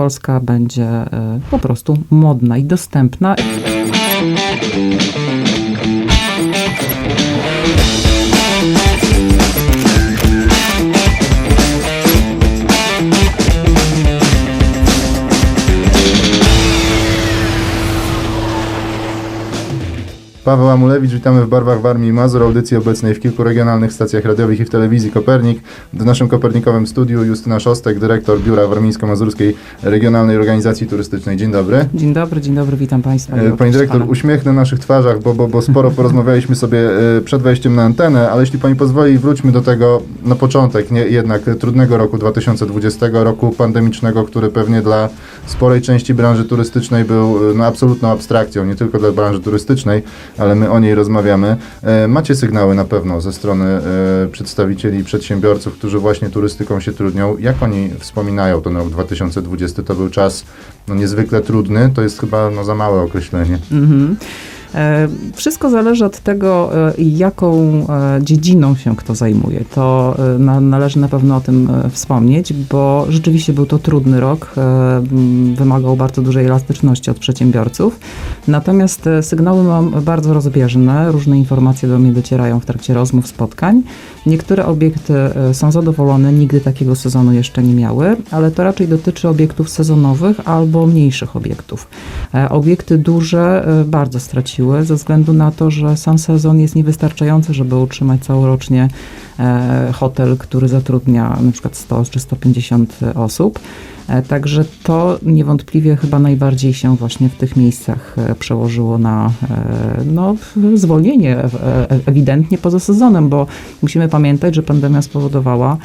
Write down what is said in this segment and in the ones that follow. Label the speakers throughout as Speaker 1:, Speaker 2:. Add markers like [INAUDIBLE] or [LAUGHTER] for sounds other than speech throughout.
Speaker 1: Polska będzie e, po prostu modna i dostępna.
Speaker 2: Paweł Amulewicz, witamy w barwach Warmii i Mazur, audycji obecnej w kilku regionalnych stacjach radiowych i w telewizji Kopernik. W naszym kopernikowym studiu Justyna Szostek, dyrektor Biura Warmińsko-Mazurskiej Regionalnej Organizacji Turystycznej. Dzień dobry.
Speaker 1: Dzień dobry, dzień dobry, witam Państwa.
Speaker 2: E, Pani dyrektor,
Speaker 1: pana.
Speaker 2: uśmiech na naszych twarzach, bo, bo, bo sporo [LAUGHS] porozmawialiśmy sobie e, przed wejściem na antenę, ale jeśli Pani pozwoli, wróćmy do tego na początek, nie jednak trudnego roku 2020, roku pandemicznego, który pewnie dla sporej części branży turystycznej był e, no, absolutną abstrakcją, nie tylko dla branży turystycznej, ale my o niej rozmawiamy. E, Macie sygnały na pewno ze strony e, przedstawicieli przedsiębiorców, którzy właśnie turystyką się trudnią. Jak oni wspominają ten rok 2020? To był czas no, niezwykle trudny, to jest chyba no, za małe określenie.
Speaker 1: Mhm. E, Wszystko zależy od tego, e, jaką e, dziedziną się kto zajmuje. To na, należy na pewno o tym wspomnieć, bo rzeczywiście był to trudny rok, wymagał bardzo dużej elastyczności od przedsiębiorców. Natomiast sygnały mam bardzo rozbieżne, różne informacje do mnie docierają w trakcie rozmów, spotkań. Niektóre obiekty są zadowolone, nigdy takiego sezonu jeszcze nie miały, ale to raczej dotyczy obiektów sezonowych albo mniejszych obiektów. Obiekty duże bardzo straciły ze względu na to, że sam sezon jest niewystarczający, żeby utrzymać całorocznie e, hotel, który zatrudnia przykład 100 czy 150 osób. E, Także to niewątpliwie chyba najbardziej się właśnie w tych miejscach e, przełożyło na e, no, zwolnienie ewidentnie poza sezonem, bo musimy pamiętać, że pandemia spowodowała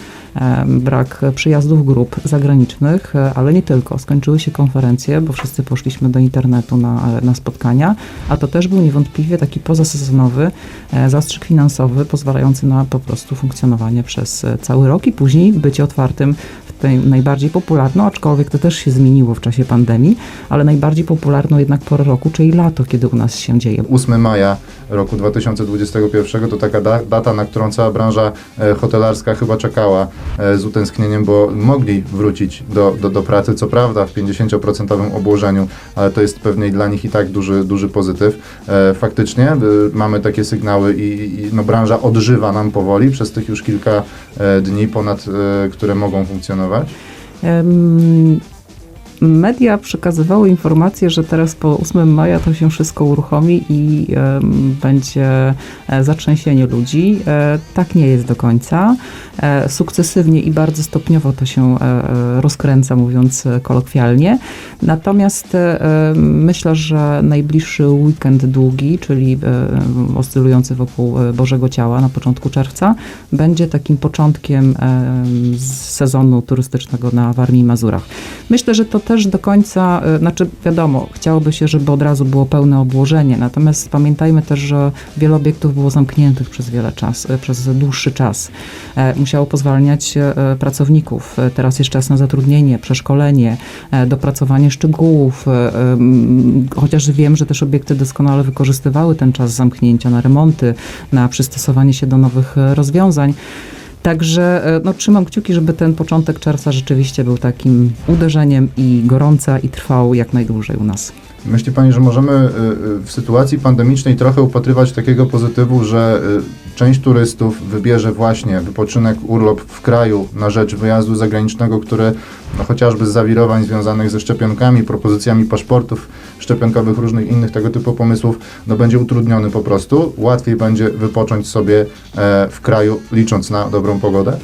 Speaker 1: brak przyjazdów grup zagranicznych, ale nie tylko. Skończyły się konferencje, bo wszyscy poszliśmy do internetu na, na spotkania, a to też był niewątpliwie taki pozasezonowy zastrzyk finansowy, pozwalający na po prostu funkcjonowanie przez cały rok i później bycie otwartym tej najbardziej popularną, aczkolwiek to też się zmieniło w czasie pandemii, ale najbardziej popularną jednak porę roku, czyli lato, kiedy u nas się dzieje.
Speaker 2: 8 maja roku 2021 to taka da, data, na którą cała branża e, hotelarska chyba czekała e, z utęsknieniem, bo mogli wrócić do, do, do pracy, co prawda w 50% obłożeniu, ale to jest pewnie dla nich i tak duży, duży pozytyw. E, faktycznie mamy takie sygnały i, i no, branża odżywa nam powoli przez tych już kilka dni ponad, które mogą funkcjonować.
Speaker 1: não Vaz? Um, Media przekazywały informacje, że teraz po 8 maja to się wszystko uruchomi i będzie e, zatrzęsienie ludzi. E, tak nie jest do końca. E, sukcesywnie i bardzo stopniowo to się rozkręca, mówiąc kolokwialnie. Natomiast myślę, że najbliższy weekend długi, czyli oscylujący wokół Bożego Ciała na początku czerwca, będzie takim początkiem sezonu turystycznego na Warmii i Mazurach. Myślę, że to też do końca, e, znaczy wiadomo, chciałoby się, żeby od razu było pełne obłożenie, natomiast pamiętajmy też, że wiele obiektów było zamkniętych przez wiele czas, e, przez dłuższy czas. E, Musiało pozwalniać e, pracowników. E, Teraz jest czas na zatrudnienie, przeszkolenie, dopracowanie szczegółów, chociaż wiem, że też obiekty doskonale wykorzystywały ten czas zamknięcia na remonty, na przystosowanie się do nowych rozwiązań. Także e, no, trzymam kciuki, żeby ten początek czerwca rzeczywiście był takim uderzeniem i gorąca i trwał jak najdłużej u nas.
Speaker 2: Myśli Pani, że możemy y, y, w sytuacji pandemicznej trochę upatrywać takiego pozytywu, że część turystów wybierze właśnie wypoczynek, urlop w kraju na rzecz wyjazdu zagranicznego, który no, chociażby z zawirowań związanych ze szczepionkami, propozycjami paszportów szczepionkowych, różnych innych tego typu pomysłów, no, będzie utrudniony po prostu. Łatwiej będzie wypocząć sobie e, w kraju, licząc na dobrą pogodę.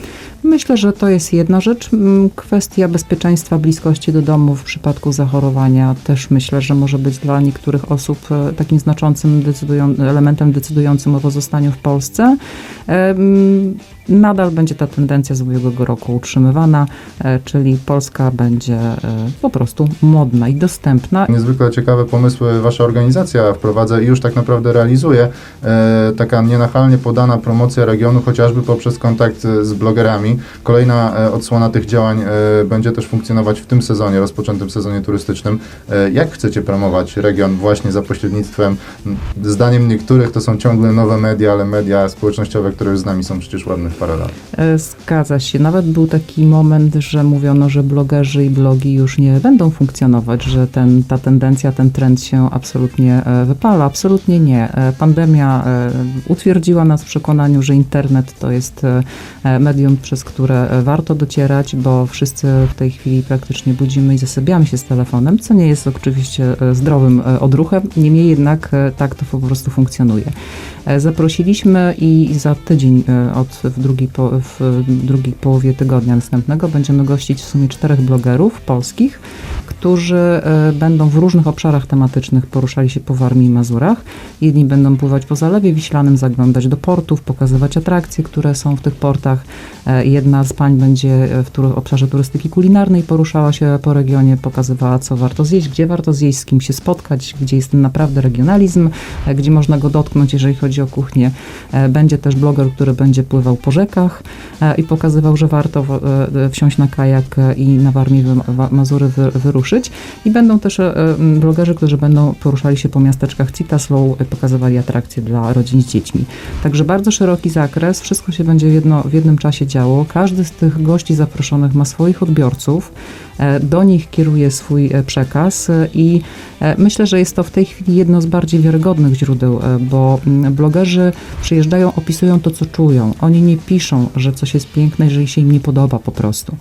Speaker 1: Myślę, że to jest jedna rzecz. Mm, Kwestia bezpieczeństwa, bliskości do domu w przypadku zachorowania też myślę, że może być dla niektórych osób e, takim znaczącym decydują, elementem decydującym o pozostaniu w Polsce. Em, Nadal będzie ta tendencja z ubiegłego roku utrzymywana, e, czyli Polska będzie e, po prostu modna i dostępna.
Speaker 2: Niezwykle ciekawe pomysły Wasza organizacja wprowadza i już tak naprawdę realizuje. E, taka nienachalnie podana promocja regionu, chociażby poprzez kontakt z blogerami. Kolejna e, odsłona tych działań e, będzie też funkcjonować w tym sezonie, rozpoczętym sezonie turystycznym. E, Jak chcecie promować region właśnie za pośrednictwem, zdaniem niektórych to są ciągle nowe media, ale media społecznościowe, które już z nami są przecież ładnych parę lat.
Speaker 1: Zgadza się. Nawet był taki moment, że mówiono, że blogerzy i blogi już nie będą funkcjonować, że ten, ta tendencja, ten trend się absolutnie wypala. Absolutnie nie. Pandemia utwierdziła nas w przekonaniu, że internet to jest medium, przez które e, warto docierać, bo wszyscy w tej chwili praktycznie budzimy i zasypiamy się z telefonem, co nie jest oczywiście e, zdrowym e, odruchem. Niemniej jednak tak to po prostu funkcjonuje. Zaprosiliśmy i za tydzień od w drugiej, po, w drugiej połowie tygodnia następnego będziemy gościć w sumie czterech blogerów polskich, którzy e, będą w różnych obszarach tematycznych poruszali się po Warmii i Mazurach. Jedni będą pływać po Zalewie Wiślanym, zaglądać do portów, pokazywać atrakcje, które są w tych portach. E, Jedna z pań będzie e, w obszarze turystyki kulinarnej poruszała się po regionie, pokazywała co warto zjeść, gdzie warto zjeść, z kim się spotkać, gdzie jest ten naprawdę regionalizm, gdzie można go dotknąć, jeżeli chodzi o kuchnię. Będzie też bloger, który będzie pływał po rzekach i pokazywał, że warto wsiąść na kajak i na Warmii wy- Wa- Mazury wy- I będą też e, blogerzy, którzy będą poruszali się po miasteczkach Citaslow, e, pokazywali atrakcje dla rodzin z dziećmi. Także bardzo szeroki zakres, wszystko się będzie jedno, w jednym czasie działo. Każdy z tych gości zaproszonych ma swoich odbiorców, e, do nich kieruje swój przekaz i myślę, że jest to w tej chwili jedno z bardziej wiarygodnych źródeł, bo blogerzy przyjeżdżają, opisują to, co czują. Oni nie piszą, że coś jest piękne, jeżeli się im nie podoba po prostu.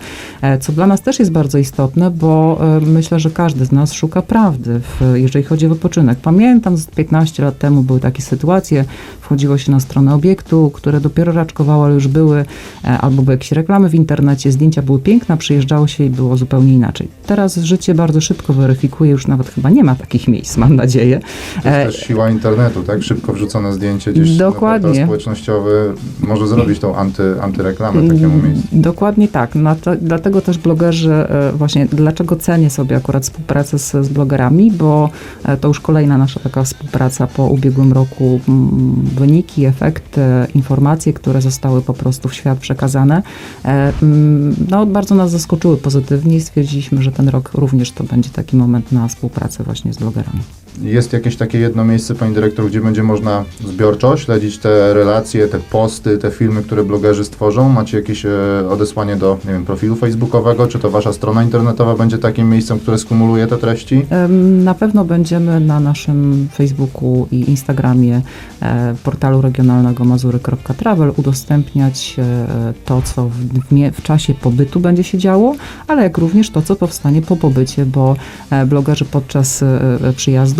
Speaker 1: Co dla nas też jest bardzo istotne, bo e, myślę, że każdy z nas szuka prawdy, w, jeżeli chodzi o wypoczynek. Pamiętam, z 15 lat temu były takie sytuacje, wchodziło się na stronę obiektu, które dopiero raczkowało, ale już były, e, albo były jakieś reklamy w internecie, zdjęcia były piękne, przyjeżdżało się i było zupełnie inaczej. Teraz życie bardzo szybko weryfikuje, już nawet chyba nie ma takich miejsc, mam nadzieję.
Speaker 2: To
Speaker 1: E,
Speaker 2: jest też siła internetu, tak? Szybko wrzucone zdjęcie gdzieś
Speaker 1: Dokładnie.
Speaker 2: na portal społecznościowy może zrobić tą anty, antyreklamę takiemu miejscu.
Speaker 1: Dokładnie tak. To, dlatego też blogerzy, e, właśnie dlaczego cenię sobie akurat współpracę z, z blogerami, bo e, to już kolejna nasza taka współpraca po ubiegłym roku. Mm, Wyniki, efekty, informacje, które zostały po prostu w świat przekazane, e, mm, no bardzo nas zaskoczyły pozytywnie i stwierdziliśmy, że ten rok również to będzie taki moment na współpracę właśnie z blogerami.
Speaker 2: Jest jakieś takie jedno miejsce, pani dyrektor, gdzie będzie można zbiorczo śledzić te relacje, te posty, te filmy, które blogerzy stworzą? Macie jakieś e, odesłanie do, nie wiem, profilu facebookowego? Czy to wasza strona internetowa będzie takim miejscem, które skumuluje te treści?
Speaker 1: Na pewno będziemy na naszym Facebooku i Instagramie e, portalu regionalnego mazury.travel udostępniać e, to, co w, w, czasie pobytu będzie się działo, ale jak również to, co powstanie po pobycie, bo blogerzy podczas e,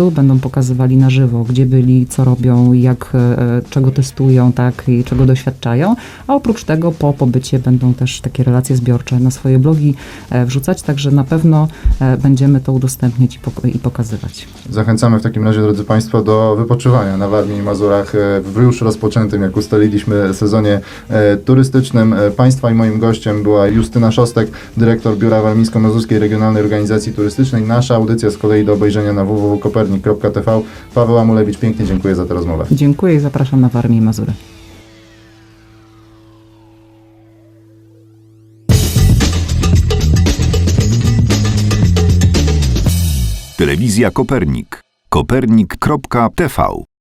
Speaker 1: e, przyjazdu będą pokazywali na żywo, gdzie byli, co robią, jak, e, czego testują, tak, i czego doświadczają, a oprócz tego po pobycie będą też takie relacje zbiorcze na swoje blogi e, wrzucać, także na pewno e, będziemy to udostępniać i, pok- i pokazywać.
Speaker 2: Zachęcamy w takim razie, drodzy Państwo, do wypoczywania na Warmii i Mazurach e, w już rozpoczętym, jak ustaliliśmy, sezonie e, turystycznym. E, Państwa i moim gościem była Justyna Szostek, dyrektor Biura Warmińsko-Mazurskiej Regionalnej Organizacji Turystycznej. Nasza audycja z kolei do obejrzenia na www.kopernik.tv. Paweł Amulewicz, pięknie dziękuję za tę rozmowę.
Speaker 1: Dziękuję i zapraszam na Warmię i Mazury.
Speaker 3: Telewizja Kopernik. Kopernik.tv